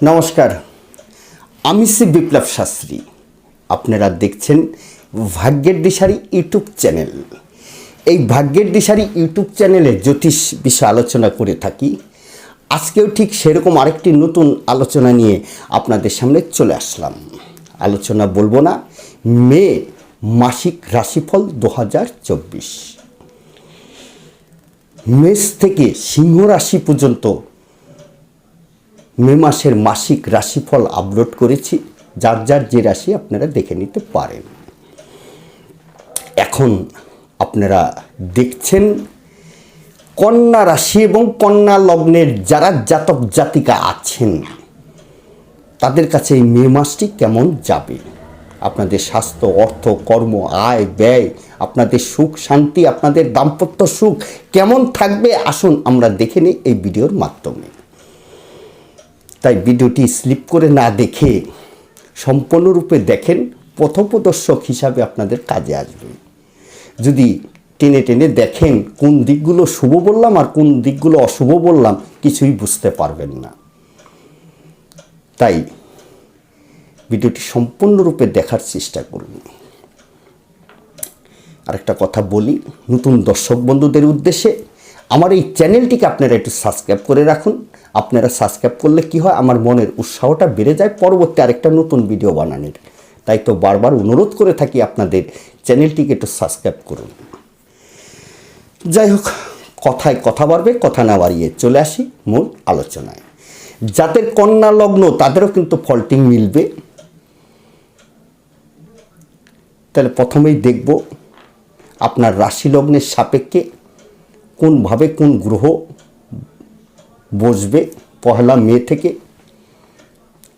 নমস্কার। আমি শ্রী বিপ্লব শাস্ত্রী। আপনারা দেখছেন ভাগ্যের দিশারি ইউটিউব চ্যানেল। এই ভাগ্যের দিশারি ইউটিউব চ্যানেলে জ্যোতিষ বিষয়ে আলোচনা করে থাকি। আজকেও ঠিক সেরকম আরেকটি নতুন আলোচনা নিয়ে আপনাদের সামনে চলে আসলাম। আলোচনা বলব না, মে মাসিক রাশিফল দু হাজার চব্বিশ। মেষ থেকে সিংহ রাশি পর্যন্ত মে মাসের মাসিক রাশিফল আপলোড করেছি। যার যার যে রাশি আপনারা দেখে নিতে পারেন। এখন আপনারা দেখছেন কন্যা রাশি এবং কন্যা লগ্নের যারা জাতক জাতিকা আছেন, তাদের কাছে এই মে মাসটি কেমন যাবে? আপনাদের স্বাস্থ্য, অর্থ, কর্ম, আয়, ব্যয়, আপনাদের সুখ, শান্তি, আপনাদের দাম্পত্য সুখ কেমন থাকবে? আসুন আমরা দেখে নিই এই ভিডিওর মাধ্যমে। তাই ভিডিওটি স্লিপ করে না দেখে সম্পূর্ণরূপে দেখেন পথপ্রদর্শক হিসাবে আপনাদের কাজে আসবে। যদি টেনে টেনে দেখেন কোন দিকগুলো শুভ বললাম আর কোন দিকগুলো অশুভ বললাম, কিছুই বুঝতে পারবেন না। তাই ভিডিওটি সম্পূর্ণরূপে দেখার চেষ্টা করুন আরেকটা কথা বলি, নতুন দর্শক বন্ধুদের উদ্দেশ্যে, আমার এই চ্যানেলটিকে আপনারা একটু সাবস্ক্রাইব করে রাখুন। আপনারা সাবস্ক্রাইব করলে কি হয়? আমার মনের উৎসাহটা বেড়ে যায়। পরবর্তী আরেকটা নতুন ভিডিও বানানোর। তাই তো বারবার অনুরোধ করে থাকি আপনাদের চ্যানেলটিকে একটু সাবস্ক্রাইব করুন। যাই হোক কথায় কথা বাড়বে, কথা না বাড়িয়ে চলে আসি মূল আলোচনায়। যাদের কন্যা লগ্ন, তাদেরও কিন্তু ফল্টিং মিলবে। তাহলে প্রথমেই দেখব আপনার রাশি লগ্নের সাপেক্ষে কোনভাবে কোন গ্রহ বসবে পহেলা মে থেকে।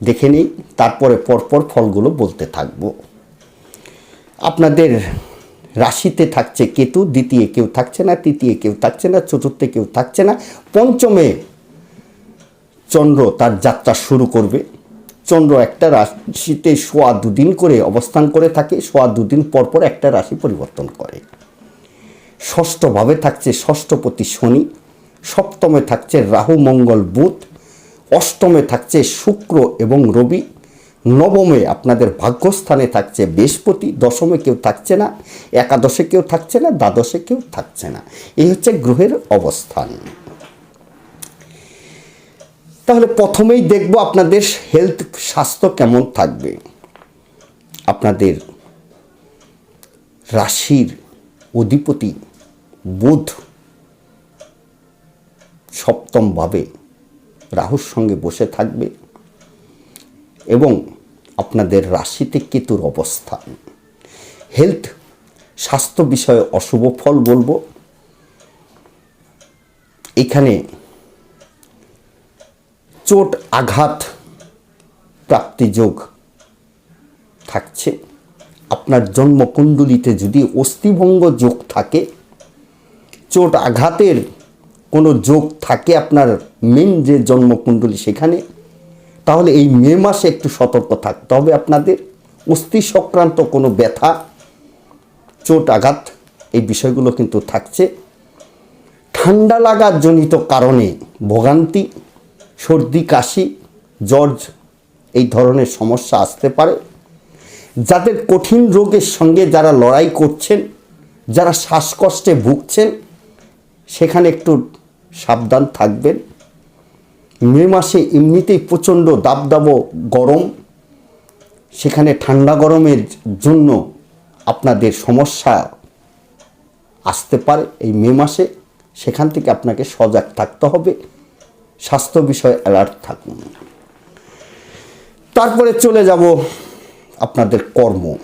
দেখে নেই, তারপরে পরপর ফলগুলো বলতে থাকব। আপনাদের রাশিতে থাকছে কেতু, দ্বিতীয় কেউ থাকছে না, তৃতীয় কেউ থাকছে না, চতুর্থে কেউ থাকছে না। পঞ্চমে চন্দ্র তার যাত্রা শুরু করবে। চন্দ্র একটা রাশিতে সোয়া দুদিন করে অবস্থান করে থাকে, সোয়া দুদিন পর পর একটা রাশি পরিবর্তন করে। ষষ্ঠভাবে থাকছে ষষ্ঠপতি শনি। সপ্তমে থাকছে রাহু, মঙ্গল, বুধ। অষ্টমে থাকছে শুক্র এবং রবি। নবমে আপনাদের ভাগ্যস্থানে থাকছে বৃহস্পতি। দশমে কেউ থাকছে না। একাদশে কেউ থাকছে না। দ্বাদশে কেউ থাকছে না। এই হচ্ছে গ্রহের অবস্থান। তাহলে প্রথমেই দেখব আপনাদের হেলথ স্বাস্থ্য কেমন থাকবে। আপনাদের রাশির অধিপতি বুধ। সপ্তমভাবে রাহুর সঙ্গে বসে থাকবে এবং আপনাদের রাশিতে কেতুর অবস্থান হেলথ স্বাস্থ্য বিষয়ে অশুভ ফল বলব। এখানে চোট, আঘাত প্রাপ্তিযোগ থাকছে। আপনার জন্মকুণ্ডলিতে যদি অস্থিভঙ্গ যোগ থাকে, চোট, আঘাতের কোনো যোগ থাকে আপনার মেন যে জন্মকুণ্ডলী সেখানে, তাহলে এই মে মাসে একটু সতর্ক থাকতে হবে আপনাদের। অস্থি সংক্রান্ত কোনো ব্যথা, চোট আঘাত, এই বিষয়গুলো কিন্তু থাকছে। ঠান্ডা লাগার জনিত কারণে ভোগান্তি, সর্দি, কাশি জর্জ এই ধরনের সমস্যা আসতে পারে। যাদের কঠিন রোগের সঙ্গে যারা লড়াই করছেন, যারা শ্বাসকষ্টে ভুগছেন, সেখানে একটু সাবধান থাকবেন। মে মাসে এমনিতেই প্রচণ্ড দাবদাব গরম। সেখানে ঠান্ডা গরমের জন্য আপনাদের সমস্যা আসতে পারে এই মে মাসে। সেখান থেকে আপনাকে সজাগ থাকতে হবে। স্বাস্থ্য বিষয়ে অ্যালার্ট থাকুন। তারপরে চলে যাব আপনাদের কর্ম।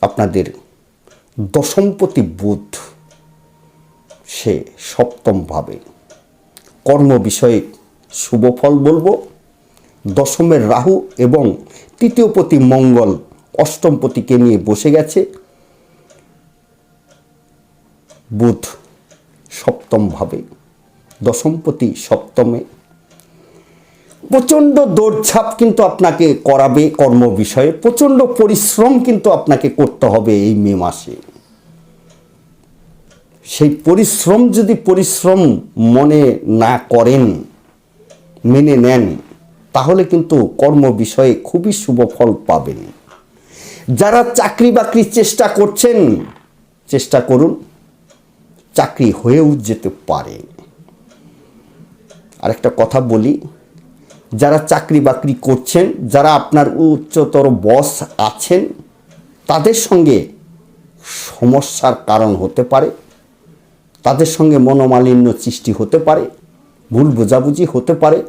আপনাদের দশমপতি বুধ। সে সপ্তমভাবে। কর্ম বিষয়ে শুভ ফল বলব। দশমের রাহু এবং তৃতীয়পতি মঙ্গল অষ্টম অষ্টমপতিকে নিয়ে বসে গেছে। বুধ সপ্তমভাবে দশমপতি সপ্তমে। প্রচণ্ড দৌড়ঝাঁপ কিন্তু আপনাকে করাবে কর্ম বিষয়ে, প্রচণ্ড পরিশ্রম কিন্তু আপনাকে করতে হবে এই মে মাসে। সেই পরিশ্রম যদি পরিশ্রম মনে না করেন, মেনে নেন, তাহলে কিন্তু কর্ম বিষয়ে খুবই শুভ ফল পাবেন। যারা চাকরি বাকরির চেষ্টা করছেন, চেষ্টা করুন, চাকরি হয়েও যেতে পারে। আরেকটা কথা বলি, যারা চাকরি বাকরি করছেন, যারা আপনার উচ্চতর বস আছেন, তাদের সঙ্গে সমস্যার কারণ হতে পারে। তাদের সঙ্গে মনোমালিন্য সৃষ্টি হতে পারে, ভুল বোঝাবুঝি হতে পারে।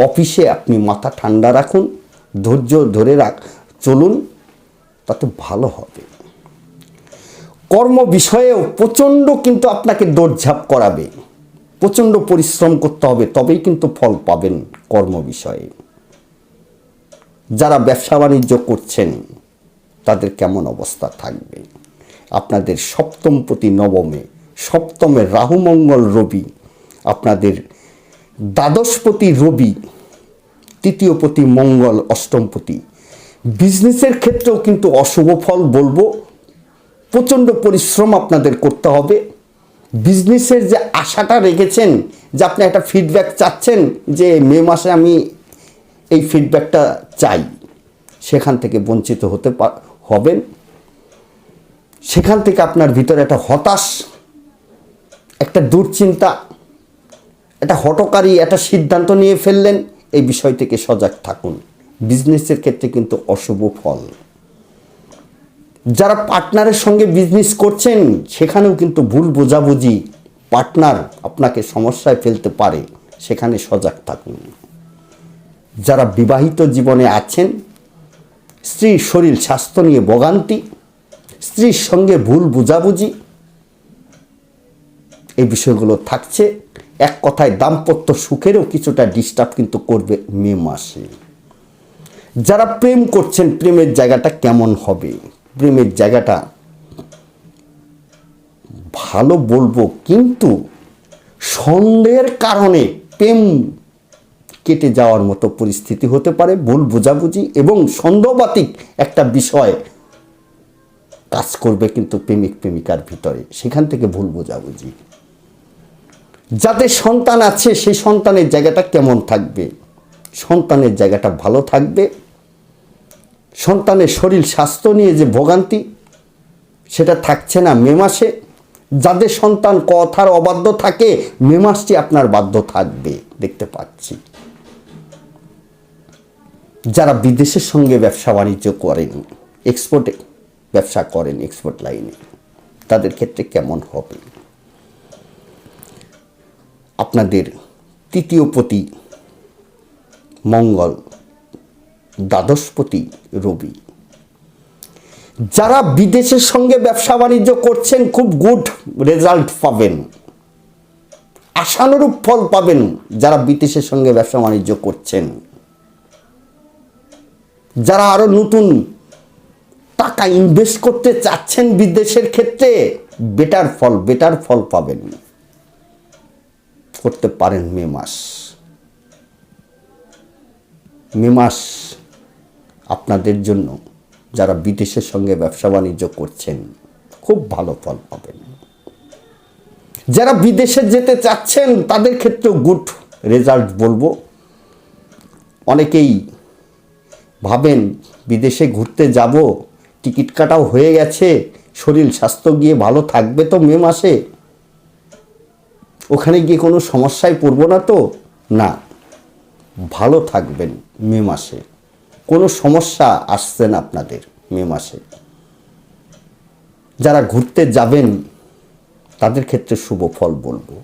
অফিসে আপনি মাথা ঠান্ডা রাখুন, ধৈর্য ধরে রাখ, চলুন, তাতে ভালো হবে। কর্ম বিষয়েও প্রচণ্ড কিন্তু আপনাকে দৌড়ঝাঁপ করাবে। প্রচণ্ড পরিশ্রম করতে হবে, তবেই কিন্তু ফল পাবেন কর্ম বিষয়ে। যারা ব্যবসা বাণিজ্য করছেন, তাদের কেমন অবস্থা থাকবে? আপনাদের সপ্তমপতি নবমে সপ্তমে রাহু মঙ্গল রবি, আপনাদের দ্বাদশপতি রবি, তৃতীয়পতি মঙ্গল, অষ্টমপতি। বিজনেসের ক্ষেত্রেও কিন্তু অশুভ ফল বলব। প্রচণ্ড পরিশ্রম আপনাদের করতে হবে। বিজনেসের যে আশাটা রেখেছেন, যে আপনি একটা ফিডব্যাক চাচ্ছেন, যে মে মাসে আমি এই ফিডব্যাকটা চাই, সেখান থেকে বঞ্চিত হতে হবেন। সেখান থেকে আপনার ভিতরে একটা হতাশ একটা দুশ্চিন্তা, একটা হটকারী, একটা সিদ্ধান্ত নিয়ে ফেললেন। এই বিষয় থেকে সজাগ থাকুন। বিজনেসের ক্ষেত্রে কিন্তু অশুভ ফল। যারা পার্টনারের সঙ্গে বিজনেস করছেন, সেখানেও কিন্তু ভুল বোঝাবুঝি পার্টনার আপনাকে সমস্যায় ফেলতে পারে। সেখানে সজাগ থাকুন। যারা বিবাহিত জীবনে আছেন, স্ত্রীর শরীর স্বাস্থ্য নিয়ে ভোগান্তি, স্ত্রীর সঙ্গে ভুল বোঝাবুঝি এই বিষয়গুলো থাকছে। এক কথায় দাম্পত্য সুখেরও কিছুটা ডিস্টার্ব কিন্তু করবে মে মাসে। যারা প্রেম করছেন, প্রেমের জায়গাটা কেমন হবে? প্রেমের জায়গাটা ভালো বলব কিন্তু সন্দেহের কারণে প্রেম কেটে যাওয়ার মতো পরিস্থিতি হতে পারে, ভুল বোঝাবুঝি এবং সন্দেহবাতিক একটা বিষয় কাজ করবে কিন্তু প্রেমিক, প্রেমিকার ভিতরে। সেখান থেকে ভুল বোঝাবুঝি। যাদের সন্তান আছে, সেই সন্তানের জায়গাটা কেমন থাকবে? সন্তানের জায়গাটা ভালো থাকবে। সন্তানের শরীর স্বাস্থ্য নিয়ে যে ভোগান্তি, সেটা থাকছে না মে মাসে। যাদের সন্তান কথার অবাধ্য থাকে, মে মাসটি আপনার বাধ্য থাকবে, দেখতে পাচ্ছি। যারা বিদেশের সঙ্গে ব্যবসা বাণিজ্য করেন এক্সপোর্টে ব্যবসা করেন এক্সপোর্ট লাইনে তাদের ক্ষেত্রে কেমন হবে? আপনাদের তৃতীয় পতি মঙ্গল দ্বাদশপতি রবি। যারা বিদেশের সঙ্গে ব্যবসা বাণিজ্য করছেন, খুব গুড রেজাল্ট পাবেন। আশানুরূপ ফল পাবেন যারা বিদেশের সঙ্গে ব্যবসা বাণিজ্য করছেন। যারা আরও নতুন টাকা ইনভেস্ট করতে চাচ্ছেন বিদেশের ক্ষেত্রে বেটার ফল বেটার ফল পাবেন। করতে পারেন মে মাস। মে মাস আপনাদের জন্য যারা বিদেশের সঙ্গে ব্যবসা বাণিজ্য করছেন, খুব ভালো ফল পাবেন। যারা বিদেশে যেতে চাচ্ছেন, তাদের ক্ষেত্রেও গুড রেজাল্ট বলব। অনেকেই ভাবেন, বিদেশে ঘুরতে যাব, টিকিট কাটাও হয়ে গেছে, শরীর, স্বাস্থ্য গিয়ে ভালো থাকবে তো মে মাসে। ওখানে গিয়ে কোনো সমস্যায় পড়ব না তো? না। ভালো থাকবেন মে মাসে। কোনো সমস্যা আসছে না আপনাদের মে মাসে। যারা ঘুরতে যাবেন, তাদের ক্ষেত্রে শুভ ফল বলব।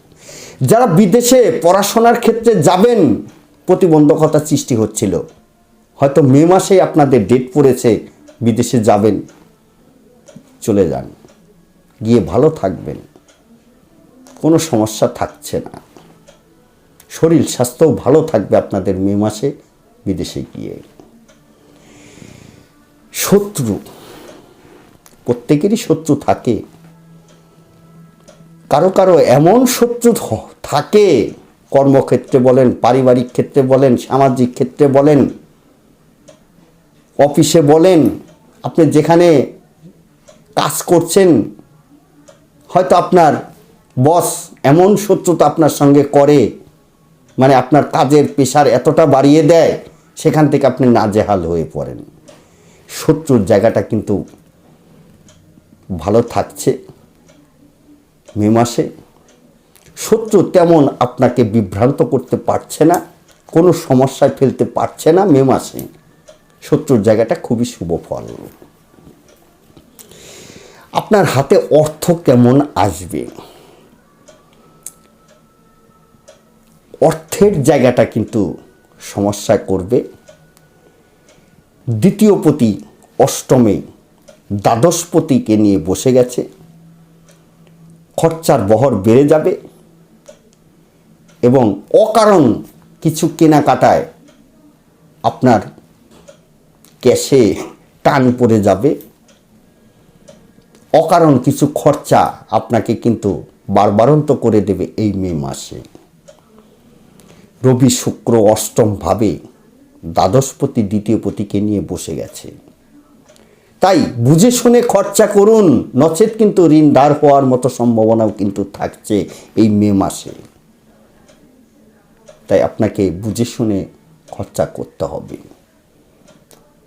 যারা বিদেশে পড়াশোনার ক্ষেত্রে যাবেন, প্রতিবন্ধকতা সৃষ্টি হচ্ছিল। হয়তো মে মাসে আপনাদের ডেট পড়েছে, বিদেশে যাবেন, চলে যান। গিয়ে ভালো থাকবেন। কোনো সমস্যা থাকছে না। শরীর স্বাস্থ্যও ভালো থাকবে আপনাদের মে মাসে বিদেশে গিয়ে। শত্রু, প্রত্যেকেরই শত্রু থাকে। কারও কারও এমন শত্রু থাকে, কর্মক্ষেত্রে বলেন, পারিবারিক ক্ষেত্রে বলেন, সামাজিক ক্ষেত্রে বলেন, অফিসে বলেন, আপনি যেখানে কাজ করছেন, হয়তো আপনার বস, এমন শত্রুতা আপনার সঙ্গে করে মানে আপনার কাজের পেশার এতটা বাড়িয়ে দেয়, সেখান থেকে আপনি নাজেহাল হয়ে পড়েন। শত্রুর জায়গাটা কিন্তু ভালো থাকছে মে মাসে। শত্রু তেমন আপনাকে বিভ্রান্ত করতে পারছে না, কোনো সমস্যায় ফেলতে পারছে না মে মাসে। শত্রুর জায়গাটা খুবই শুভ ফল। আপনার হাতে অর্থ কেমন আসবে? অর্থের জায়গাটা কিন্তু সমস্যায় করবে। দ্বিতীয় পতি অষ্টমে দ্বাদশপতিকে নিয়ে বসে গেছে। খরচার বহর বেড়ে যাবে এবং অকারণ কিছু কেনাকাটায় আপনার ক্যাশে টান পড়ে যাবে। অকারণ কিছু খরচা আপনাকে কিন্তু বারবারন্ত করে দেবে এই মে মাসে। রবি শুক্র অষ্টম ভাবে দ্বাদশপতি দ্বিতীয় পতিকে নিয়ে বসে গেছে। তাই বুঝে শুনে খরচা করুন, নচেত কিন্তু ঋণ দাঁড় হওয়ার মতো সম্ভাবনাও কিন্তু থাকছে এই মে মাসে। তাই আপনাকে বুঝে শুনে খরচা করতে হবে।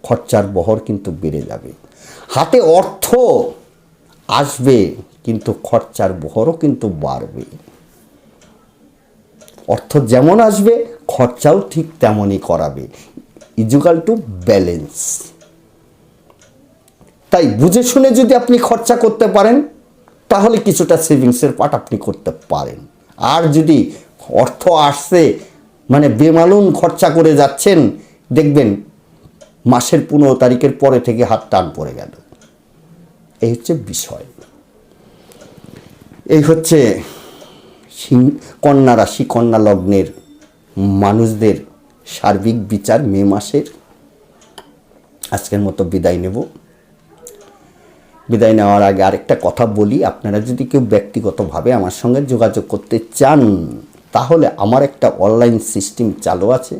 খরচার বহর কিন্তু বেড়ে যাবে। হাতে অর্থ আসবে, কিন্তু খরচার বহরও কিন্তু বাড়বে। অর্থ যেমন আসবে, খরচাও ঠিক তেমনই করাবে। ইজুকাল টু ব্যালেন্স তাই বুঝে শুনে যদি আপনি খরচা করতে পারেন, তাহলে কিছুটা সেভিংসের পার্ট আপনি করতে পারেন। আর যদি অর্থ আসছে মানে বেমালুন খরচা করে যাচ্ছেন, দেখবেন মাসের পনেরো তারিখের পরে থেকে হাত টান পড়ে গেল। এই হচ্ছে বিষয়। এই হচ্ছে সিং- কন্যা রাশি, কন্যা লগ্নের মানুষদের সার্বিক বিচার মে মাসের। আজকের মতো বিদায় নেব। বিদায় নেওয়ার আগে আরেকটা কথা বলি, আপনারা যদি কেউ ব্যক্তিগতভাবে আমার সঙ্গে যোগাযোগ করতে চান, তাহলে আমার একটা অনলাইন সিস্টেম চালু আছে।